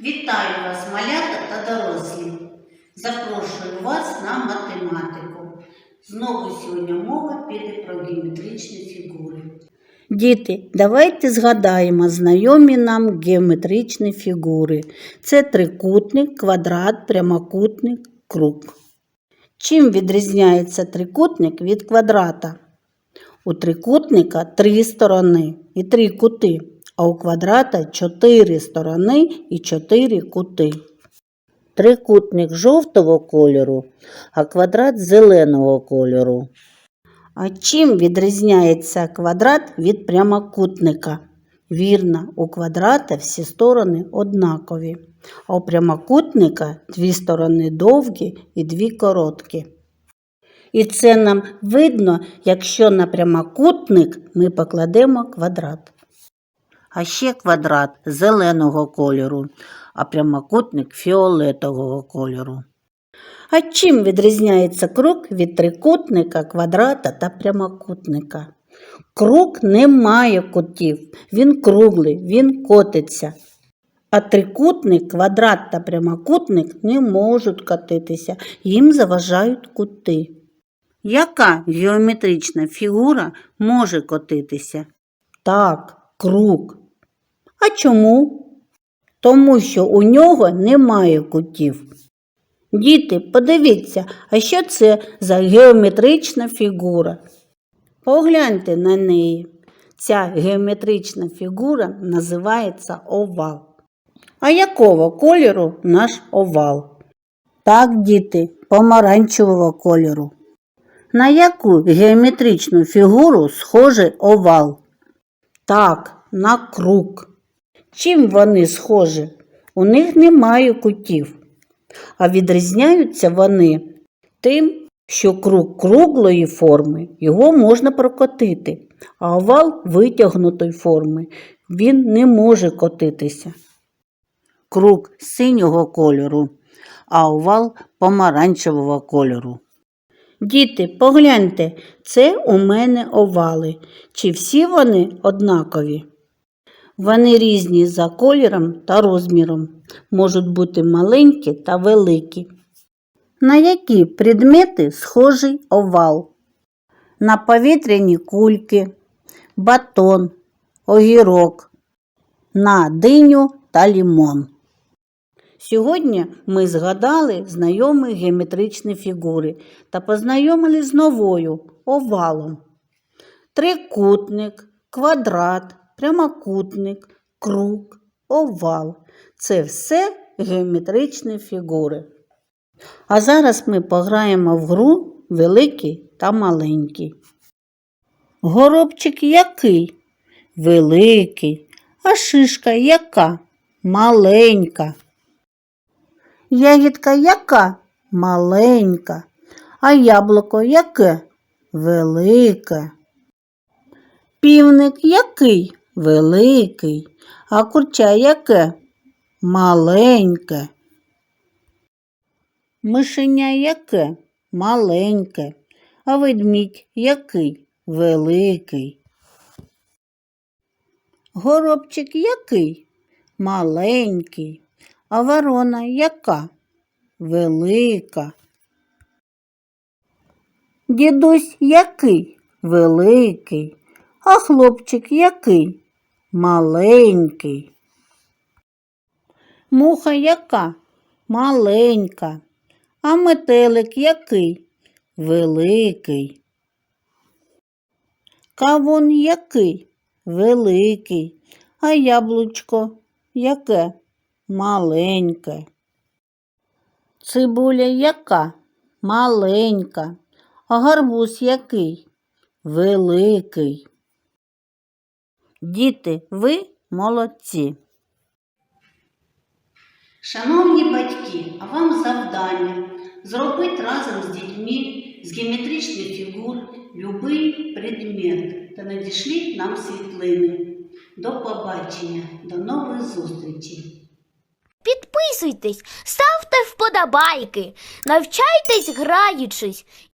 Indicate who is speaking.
Speaker 1: Вітаю вас, малята та дорослі. Запрошую вас на математику. Знову сьогодні мова піде про геометричні фігури. Діти, давайте згадаємо знайомі нам геометричні фігури. Це трикутник, квадрат, прямокутник, круг. Чим відрізняється трикутник від квадрата? У трикутника три сторони і три кути, а у квадрата чотири сторони і чотири кути. Трикутник жовтого кольору, а квадрат зеленого кольору. А чим відрізняється квадрат від прямокутника? Вірно, у квадрата всі сторони однакові, а у прямокутника дві сторони довгі і дві короткі. І це нам видно, якщо на прямокутник ми покладемо квадрат. А ще квадрат зеленого кольору, а прямокутник фіолетового кольору. А чим відрізняється круг від трикутника, квадрата та прямокутника? Круг не має кутів, він круглий, він котиться. А трикутник, квадрат та прямокутник не можуть котитися, їм заважають кути. Яка геометрична фігура може котитися? Так, круг. А чому? Тому що у нього немає кутів. Діти, подивіться, а що це за геометрична фігура? Погляньте на неї. Ця геометрична фігура називається овал. А якого кольору наш овал? Так, діти, помаранчевого кольору. На яку геометричну фігуру схожий овал? Так, на круг. Чим вони схожі? У них немає кутів. А відрізняються вони тим, що круг круглої форми його можна прокотити, а овал витягнутої форми він не може котитися. Круг синього кольору, а овал помаранчевого кольору. Діти, погляньте, це у мене овали. Чи всі вони однакові? Вони різні за кольором та розміром, можуть бути маленькі та великі. На які предмети схожий овал? На повітряні кульки, батон, огірок, на диню та лімон. Сьогодні ми згадали знайомі геометричні фігури та познайомились з новою овалом. Трикутник, квадрат, прямокутник, круг, овал це все геометричні фігури. А зараз ми пограємо в гру великий та маленький. Горобчик який? Великий, а шишка яка? Маленька. Ягідка яка? Маленька. А яблуко яке? Велике. Півник який? Великий. А курча яке? Маленьке. Мишеня яке? Маленьке. А ведмідь який? Великий. Горобчик який? Маленький. А ворона яка? Велика. Дідусь який? Великий. А хлопчик який? Маленький. Муха яка? Маленька. А метелик який? Великий. Кавун який? Великий. А яблучко яке? Маленьке. Цибуля яка? Маленька. А гарбуз який? Великий. Діти, ви молодці. Шановні батьки, а вам завдання зробити разом з дітьми з геометричних фігур любий предмет та надішліть нам світлини. До побачення, до нових зустрічей!
Speaker 2: Підписуйтесь, ставте вподобайки, навчайтесь граючись